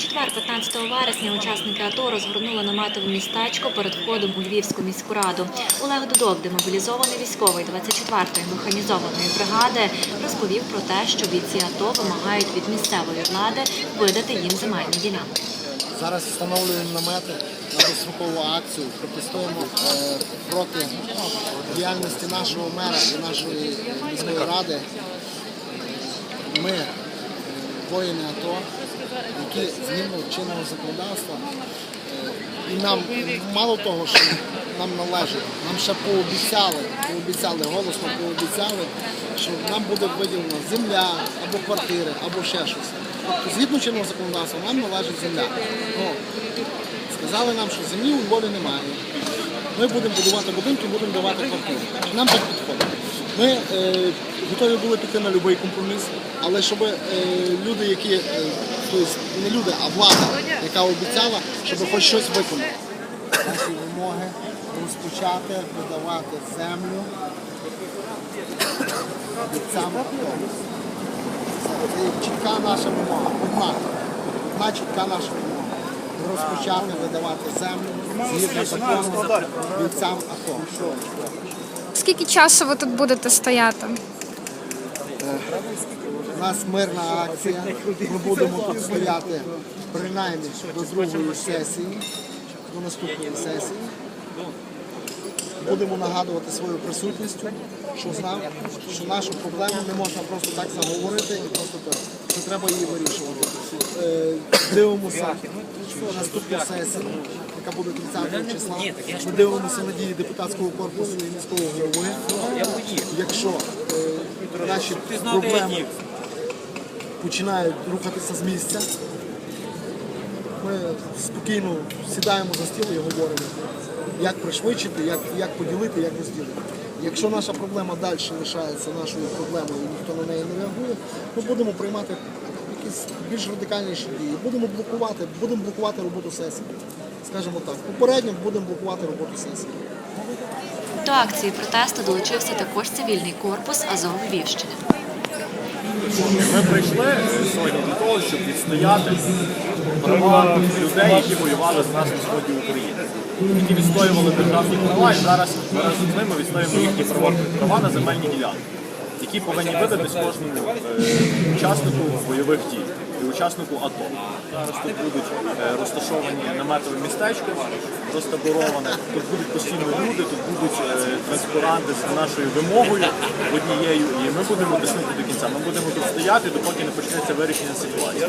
четвер, 15 вересня, учасники АТО розгорнули наметове містечко перед входом у Львівську міську раду. Олег Дудок, демобілізований військовий 24-ї механізованої бригади, розповів про те, що бійці АТО вимагають від місцевої влади видати їм земельні ділянки. Зараз встановлюємо намети на безстрокову акцію. Протестуємо е, проти діяльності нашого мера і нашої міської ради. Ми, воїни АТО, які згідно чинного законодавства, е, і нам мало того, що нам належить, нам ще пообіцяли, пообіцяли, голосно пообіцяли, що нам буде виділена земля або квартири, або ще щось. Тобто, згідно чинного законодавства, нам належить земля. Ну, сказали нам, що землі у Львові немає. Ми будемо будувати будинки, будемо давати квартири. Нам так підходить. Ми е, готові були піти на будь-який компроміс, але щоб е, люди, які, е, тобто не люди, а влада, яка обіцяла, щоб хоч щось виконати. Наші вимоги розпочати видавати землю. Це чітка наша вимога. Одна, одна чітка наша вимога. Розпочати видавати землю згідно закону бійцям АТО. Скільки часу ви тут будете стояти? У нас мирна акція. Ми будемо тут стояти принаймні до другої сесії, до наступної сесії. Будемо нагадувати свою присутністю, що знав, що нашу проблему не можна просто так заговорити і просто так. Що треба її вирішувати. Е, Дивимося наступну сесію, яка буде 30 числа. Ми дивимося на дії депутатського корпусу і міського голови. Якщо наші проблеми починають рухатися з місця. Ми спокійно сідаємо за стіл і говоримо, як пришвидшити, як, як поділити, як розділити. Якщо наша проблема далі лишається нашою проблемою і ніхто на неї не реагує, ми будемо приймати якісь більш радикальніші дії. Будемо блокувати, будемо блокувати роботу сесії. Скажімо так, попередньо будемо блокувати роботу сесії. До акції протесту долучився також цивільний корпус Азов Львівщини. Ми прийшли сьогодні для того, щоб відстояти права людей, які воювали з нас на сході України, які відстоювали державні права, і зараз разом з ними відстоюємо їхні права, права на земельні ділянки, які повинні видатись кожному е, учаснику бойових дій і учаснику АТО. Зараз тут будуть е, розташовані наметові містечка, розтабороване. Тут будуть постійно люди, тут з нашою вимогою однією, і ми будемо тиснути до кінця. Ми будемо тут стояти, допоки не почнеться вирішення ситуації.